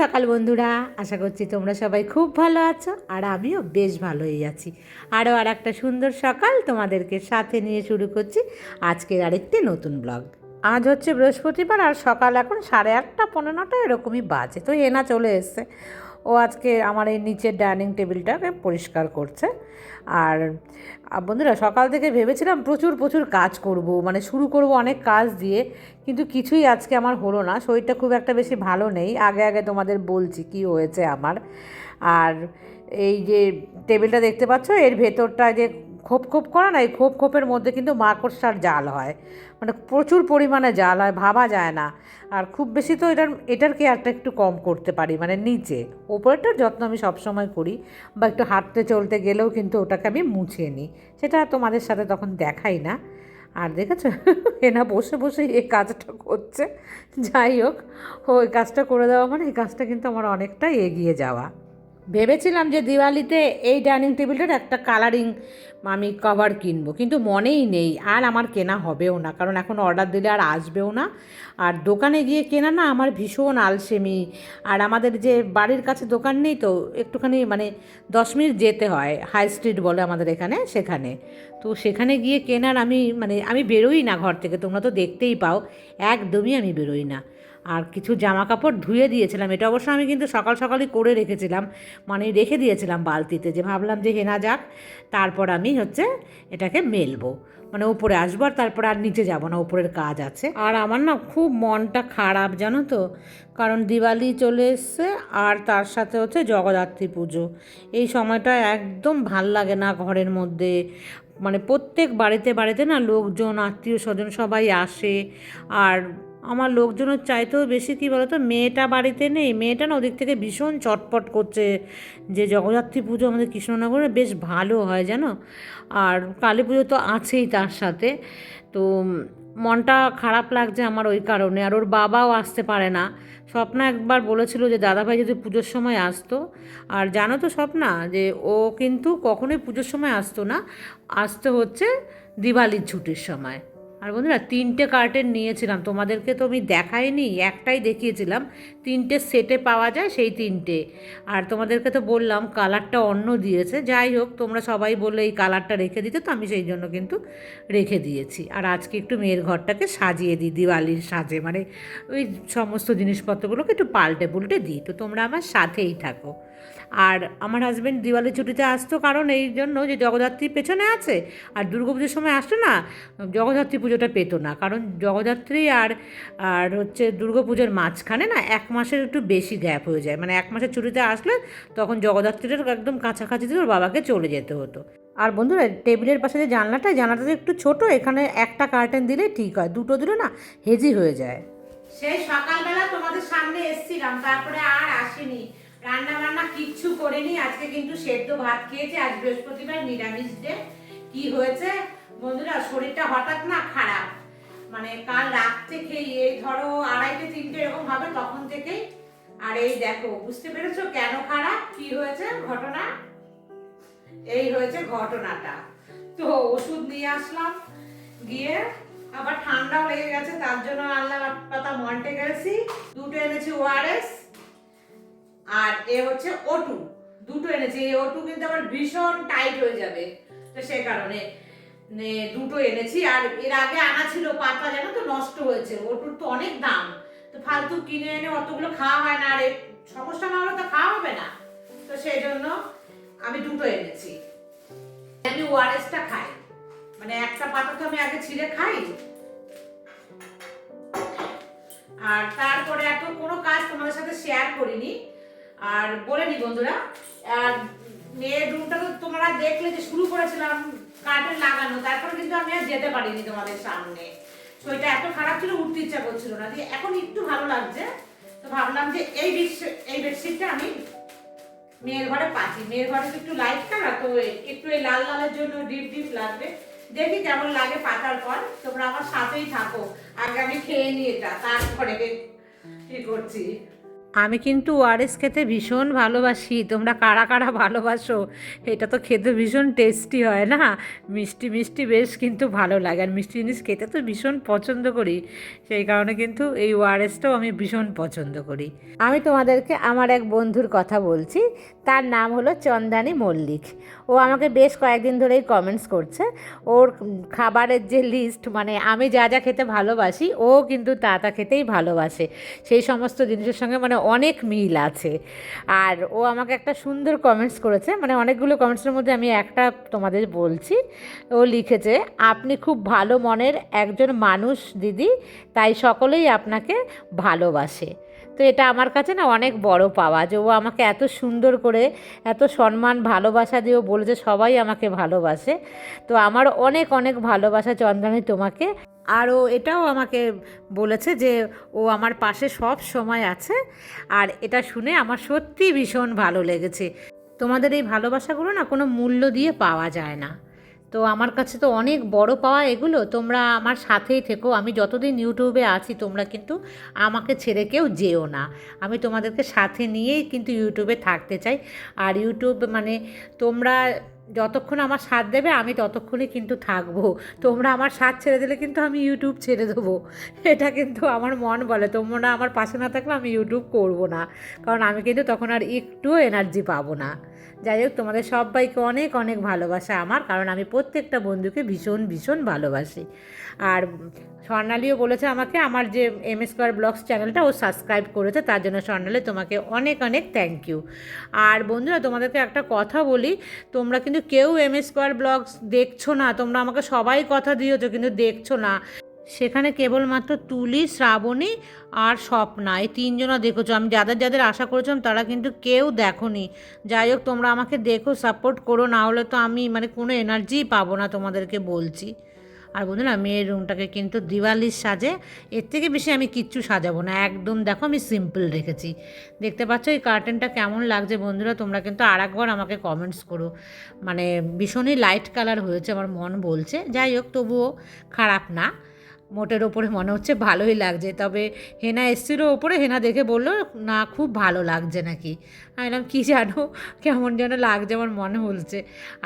সকাল বন্ধুরা। আশা করছি তোমরা সবাই খুব ভালো আছো আর আমিও বেশ ভালোই আছি। আরও আর একটা সুন্দর সকাল তোমাদেরকে সাথে নিয়ে শুরু করছি আজকের আরেকটি নতুন ব্লগ। আজ হচ্ছে বৃহস্পতিবার আর সকাল এখন সাড়ে আটটা পনেরোটা এরকমই বাজে। তো এনা চলে এসছে। ও আজকে আমার এই নিচের ডাইনিং টেবিলটাকে পরিষ্কার করছে। আর বন্ধুরা, সকাল থেকে ভেবেছিলাম প্রচুর প্রচুর কাজ করব মানে শুরু করব অনেক কাজ দিয়ে, কিন্তু কিছুই আজকে আমার হলো না, শরীরটা খুব একটা বেশি ভালো নেই। আগে আগে তোমাদের বলছি কি হয়েছে আমার। আর এই যে টেবিলটা দেখতে পাচ্ছ, এর ভেতরটা যে খোপ খোপ করা না, এই খোপ খোপের মধ্যে কিন্তু মাকড়সার জাল হয়। মানে প্রচুর পরিমাণে জাল হয়, ভাবা যায় না। আর খুব বেশি তো এটার এটার কেয়ারটা একটু কম করতে পারি মানে নিচে। ওপরটার যত্ন আমি সবসময় করি বা একটু হাঁটতে চলতে গেলেও কিন্তু ওটাকে আমি মুছে নিই। সেটা তোমাদের সাথে তখন দেখাই না। আর দেখেছ, এনা বসে বসে এই কাজটা করছে। যাই হোক ওই কাজটা করে দেওয়া মানে এই কাজটা কিন্তু আমার অনেকটাই এগিয়ে যাওয়া। ভেবেছিলাম যে দিওয়ালিতে এই ডাইনিং টেবিলটার একটা কালারিং আমি কভার কিনবো, কিন্তু মনেই নেই। আর আমার কেনা হবেও না, কারণ এখন অর্ডার দিলে আর আসবেও না। আর দোকানে গিয়ে কেনা না, আমার ভীষণ আলসেমি। আর আমাদের যে বাড়ির কাছে দোকান নেই তো, একটুখানি মানে দশ মিনিট যেতে হয় হাই স্ট্রিট বলে আমাদের এখানে, সেখানে। তো সেখানে গিয়ে কেনার আমি মানে আমি বেরোই না ঘর থেকে, তোমরা তো দেখতেই পাও, একদমই আমি বেরোই না। আর কিছু জামা কাপড় ধুয়ে দিয়েছিলাম। এটা অবশ্য আমি কিন্তু সকাল সকালই করে রেখেছিলাম। মানে রেখে দিয়েছিলাম বালতিতে যে ভাবলাম যে হেনা যাক, তারপর আমি হচ্ছে এটাকে মেলবো। মানে উপরে আসব আর তারপর আর নিচে যাব না, উপরের কাজ আছে। আর আমার না খুব মনটা খারাপ, জানো তো? কারণ দিওয়ালি চলে এসছে আর তার সাথে হচ্ছে জগদ্ধাত্রী পুজো। এই সময়টা একদম ভালো লাগে না ঘরের মধ্যে। মানে প্রত্যেক বাড়িতে বাড়িতে না লোকজন আত্মীয় স্বজন সবাই আসে। আর আমার লোকজনের চাইতেও বেশি কী বলতো? মেয়েটা বাড়িতে নেই, মেয়েটা না ওদিক থেকে ভীষণ চটপট করছে যে জগদ্ধাত্রী পুজো আমাদের কৃষ্ণনগরে বেশ ভালো হয়, জানো? আর কালী পুজো তো আছেই তার সাথে। তো মনটা খারাপ লাগছে আমার ওই কারণে। আর ওর বাবাও আসতে পারে না। স্বপ্না একবার বলেছিল যে, দাদাভাই যদি পুজোর সময় আসতো। আর জানো তো স্বপ্না, যে ও কিন্তু কখনোই পুজোর সময় আসতো না। আসতে হচ্ছে দিওয়ালির ছুটির সময়। আর বন্ধুরা, তিনটে কার্টেন নিয়েছিলাম। তোমাদেরকে তো আমি দেখাইনি, একটাই দেখিয়েছিলাম। তিনটে সেটে পাওয়া যায় সেই তিনটে। আর তোমাদেরকে তো বললাম, কালারটা অন্য দিয়েছে। যাই হোক, তোমরা সবাই বললে এই কালারটা রেখে দিতে, তো আমি সেই জন্য কিন্তু রেখে দিয়েছি। আর আজকে একটু মেয়ের ঘরটাকে সাজিয়ে দিই, দিওয়ালির সাজে। মানে ওই সমস্ত জিনিসপত্রগুলোকে একটু পাল্টে পুল্টে দিই। তো তোমরা আমার সাথেই থাকো। আর আমার হাজব্যান্ড দিওয়ালির ছুটিতে আসতো কারণ এই জন্য যে জগদ্ধাত্রীর পেছনে আছে, আর দুর্গাপুজোর সময় আসতো না, জগদ্ধাত্রী পুজোটা পেতো না। কারণ জগদ্ধাত্রী আর আর হচ্ছে দুর্গাপুজোর মাঝখানে না এক মাসের একটু বেশি গ্যাপ হয়ে যায়। মানে এক মাসের ছুটিতে আসলে তখন জগদ্ধাত্রীটার একদম কাছাকাছিতে ওর বাবাকে চলে যেতে হতো। আর বন্ধুরা, টেবিলের পাশে যে জানলাটা জানলাটা একটু ছোট, এখানে একটা কার্টেন দিলে ঠিক হয়। দুটো দিলে না হেজি হয়ে যায়। সেই সকালবেলা তোমাদের সামনে এসছিলাম, তারপরে আর আসিনি। রান্না বান্না কিচ্ছু করেনি, আজকে কিন্তু সেদ্ধ ভাত খেয়েছি, আজ বৃহস্পতিবার নিরামিষ ডে কি হয়েছে? বন্ধুরা, শরীরটা হঠাৎ না খারাপ। মানে কাল রাত্রে খেয়ে, এই ধরো আড়াইটে, তিনটে এরকম হবে তখন থেকেই। আর এই দেখো, বুঝতে পেরেছ কেন খারাপ? কি হয়েছে ঘটনা? এই হয়েছে ঘটনাটা। তো ওষুধ নিয়ে আসলাম, গিয়ে আবার ঠান্ডাও লেগে গেছে, তার জন্য আল্লাহ পাতা মন্টে গেছি দুটো এনেছি ওআরএস আর এ হচ্ছে ওটু দুটো এনেছি। এই ওটু কিন্তু আমার ভীষণ টাইট হয়ে যাবে। তো সে কারণে দুটো এনেছি। আর এর আগে আনা ছিল পাতা, জানো তো? নষ্ট হয়েছে। ওটুর তো অনেক দাম। তো ফালতু কিনে এনে অতগুলো খাওয়া হয় না। আর সমস্যা না হলে তো খাওয়া হবে না। তো সেই জন্য আমি দুটো এনেছি। আমি ওআরএসটা খাই। মানে একটা পাতা তো আমি আগে ছিঁড়ে খাই। আর তারপরে এত কোনো কাজ তোমাদের সাথে শেয়ার করিনি। আর বলে নি বন্ধুরা, আর মেয়ের রুমটা তো তোমরা দেখলে যে শুরু করেছিলাম কার্টেন লাগানো, তারপরে কিন্তু আমি আর যেতে পারিনি তোমাদের সামনে। শরীরটা এত খারাপ ছিল, উঠতে ইচ্ছা করছিল না। দিয়ে এখন একটু ভালো লাগছে, তো ভাবলাম যে এই এই বেডশিটটা আমি মেয়ের ঘরে পাচ্ছি। মেয়ের ঘরে তো একটু লাইট কালার তো একটু এই লাল লালের জন্য ডিপ ডিপ লাগবে। দেখি কেমন লাগে পাতার পর তোমরা আমার সাথেই থাকো। আগে আমি খেয়ে নিই এটা, তারপরে কি করছি? আমি কিন্তু ওআরএস খেতে ভীষণ ভালোবাসি। তোমরা কারা কারা ভালোবাসো? এটা তো খেতে ভীষণ টেস্টি হয় না? মিষ্টি মিষ্টি বেশ কিন্তু ভালো লাগে। আর মিষ্টি জিনিস খেতে তো ভীষণ পছন্দ করি। সেই কারণে কিন্তু এই ওআরএসটাও আমি ভীষণ পছন্দ করি। আমি তোমাদেরকে আমার এক বন্ধুর কথা বলছি। তার নাম হলো চন্দানী মল্লিক। ও আমাকে বেশ কয়েকদিন ধরেই কমেন্টস করছে। ওর খাবারের যে লিস্ট মানে আমি যা যা খেতে ভালোবাসি, ও কিন্তু তা তা খেতেই ভালোবাসে। সেই সমস্ত জিনিসের সঙ্গে মানে অনেক মিল আছে। আর ও আমাকে একটা সুন্দর কমেন্টস করেছে মানে অনেকগুলো কমেন্টসের মধ্যে আমি একটা তোমাদের বলছি। ও লিখেছে, আপনি খুব ভালো মনের একজন মানুষ, দিদি, তাই সকলেই আপনাকে ভালোবাসে। তো এটা আমার কাছে না অনেক বড় পাওয়া যে ও আমাকে এত সুন্দর করে, এত সম্মান, ভালোবাসা দিয়ে ও বলেছে, সবাই আমাকে ভালোবাসে। তো আমার অনেক অনেক ভালোবাসা চন্দ্রানী তোমাকে। আর ও এটাও আমাকে বলেছে যে ও আমার পাশে সব সময় আছে। আর এটা শুনে আমার সত্যি ভীষণ ভালো লেগেছে। তোমাদের এই ভালোবাসাগুলো না কোনো মূল্য দিয়ে পাওয়া যায় না। তো আমার কাছে তো অনেক বড় পাওয়া এগুলো, তোমরা আমার সাথেই থেকো। আমি যতদিন ইউটিউবে আছি, তোমরা কিন্তু আমাকে ছেড়ে কেউ যেও না। আমি তোমাদেরকে সাথে নিয়েই কিন্তু ইউটিউবে থাকতে চাই। আর ইউটিউব মানে তোমরা যতক্ষণ আমার সাথ দেবে, আমি ততক্ষণই কিন্তু থাকব। তোমরা আমার সাথ ছেড়ে দিলে কিন্তু আমি ইউটিউব ছেড়ে দেবো। এটা কিন্তু আমার মন বলে, তোমরা আমার পাশে না থাকলে আমি ইউটিউব করব না। কারণ আমি কিন্তু তখন আর একটুও এনার্জি পাবো না। যাই হোক, তোমাদের সবাইকে অনেক অনেক ভালোবাসা আমার, কারণ আমি প্রত্যেকটা বন্ধুকে ভীষণ ভীষণ ভালোবাসি। আর স্বর্ণালীও বলেছে আমাকে, আমার যে এম এস স্কোয়ার ব্লগস চ্যানেলটা ও সাবস্ক্রাইব করেছে, তার জন্য স্বর্ণালী তোমাকে অনেক অনেক থ্যাংক ইউ আর বন্ধুরা, তোমাদেরকে একটা কথা বলি, তোমরা কিন্তু কেউ এম এস স্কোয়ার ব্লগস দেখছ না, তোমরা আমাকে সবাই কথা দিয়েছ, কিন্তু দেখছ না। সেখানে কেবলমাত্র তুলি, শ্রাবণী আর স্বপ্না, এই তিনজনা দেখেছ। আমি যাদের যাদের আশা করেছিলাম, তারা কিন্তু কেউ দেখোনি। যাই হোক, তোমরা আমাকে দেখো সাপোর্ট করো, না হলে তো আমি মানে কোনো এনার্জিই পাবো না তোমাদেরকে বলছি। আর বন্ধুরা মেয়ের রুমটাকে কিন্তু দিওয়ালির সাজে এর থেকে বেশি আমি কিচ্ছু সাজাবো না। একদম দেখো আমি সিম্পল রেখেছি। দেখতে পাচ্ছ এই কার্টেনটা কেমন লাগছে বন্ধুরা? তোমরা কিন্তু আর একবার আমাকে কমেন্টস করো। মানে ভীষণই লাইট কালার হয়েছে, আমার মন বলছে। যাই হোক, তবুও খারাপ না। মোটের ওপরে মনে হচ্ছে ভালোই লাগছে। তবে হেনা এসেছিল ওপরে, হেনা দেখে বলল, না, খুব ভালো লাগছে নাকি। আমি বললাম, কী জানো, কেমন যেন লাগছে, আমার মনে হচ্ছে।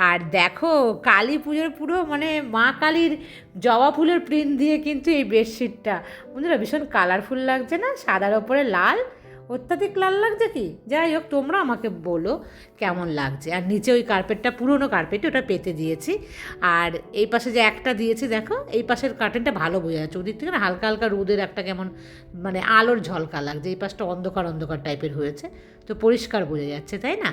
আর দেখো, কালী পুজোর পুরো মানে মা কালীর জবা ফুলের প্রিন্ট দিয়ে কিন্তু এই বেডশিটটা বন্ধুরা, ভীষণ কালারফুল লাগছে না? সাদার ওপরে লাল অত্যাধিক লাল লাগছে কি? যাই হোক, তোমরা আমাকে বলো কেমন লাগছে। আর নিচে ওই কার্পেটটা পুরনো কার্পেট ওটা পেতে দিয়েছি। আর এই পাশে যে একটা দিয়েছি, দেখো, এই পাশের কার্টেনটা ভালো বোঝা যাচ্ছে। ওদিক থেকে না হালকা হালকা রোদের একটা কেমন মানে আলোর ঝলকা লাগছে। এই পাশটা অন্ধকার অন্ধকার টাইপের হয়েছে। তো পরিষ্কার বোঝা যাচ্ছে, তাই না?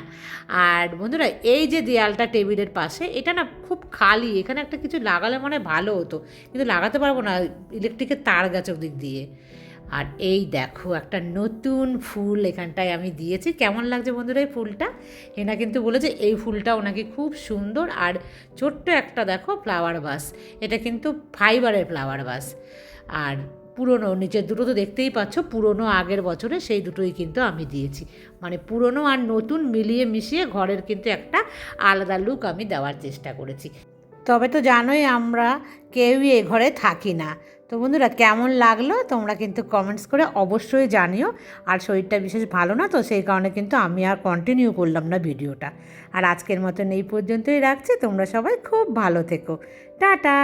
আর বন্ধুরা, এই যে দেয়ালটা টেবিলের পাশে, এটা না খুব খালি। এখানে একটা কিছু লাগালে মনে ভালো হতো। কিন্তু লাগাতে পারব না ইলেকট্রিকের তার গেছে ওদিক দিয়ে। আর এই দেখো, একটা নতুন ফুল এখানটায় আমি দিয়েছি। কেমন লাগছে বন্ধুরা এই ফুলটা? হেনা কিন্তু বলেছে এই ফুলটা ওনাকে খুব সুন্দর। আর ছোট্ট একটা দেখো ফ্লাওয়ার বাস এটা কিন্তু ফাইবারের ফ্লাওয়ার বাস আর পুরনো নিচের দুটো তো দেখতেই পাচ্ছ, পুরনো আগের বছরে সেই দুটোই কিন্তু আমি দিয়েছি। মানে পুরনো আর নতুন মিলিয়ে মিশিয়ে ঘরের কিন্তু একটা আলাদা লুক আমি দেওয়ার চেষ্টা করেছি। তবে তো জানোই আমরা কেউই এ ঘরে থাকি না। তো বন্ধুরা, কেমন লাগল? তোমরা কিন্তু কমেন্টস করে অবশ্যই জানিও। আর শরীরটা বিশেষ ভালো না, তো সেই কারণে কিন্তু আমি আর কন্টিনিউ করলাম না ভিডিওটা। আর আজকের মতন এই পর্যন্তই রাখছি। তোমরা সবাই খুব ভালো থেকো। টাটা!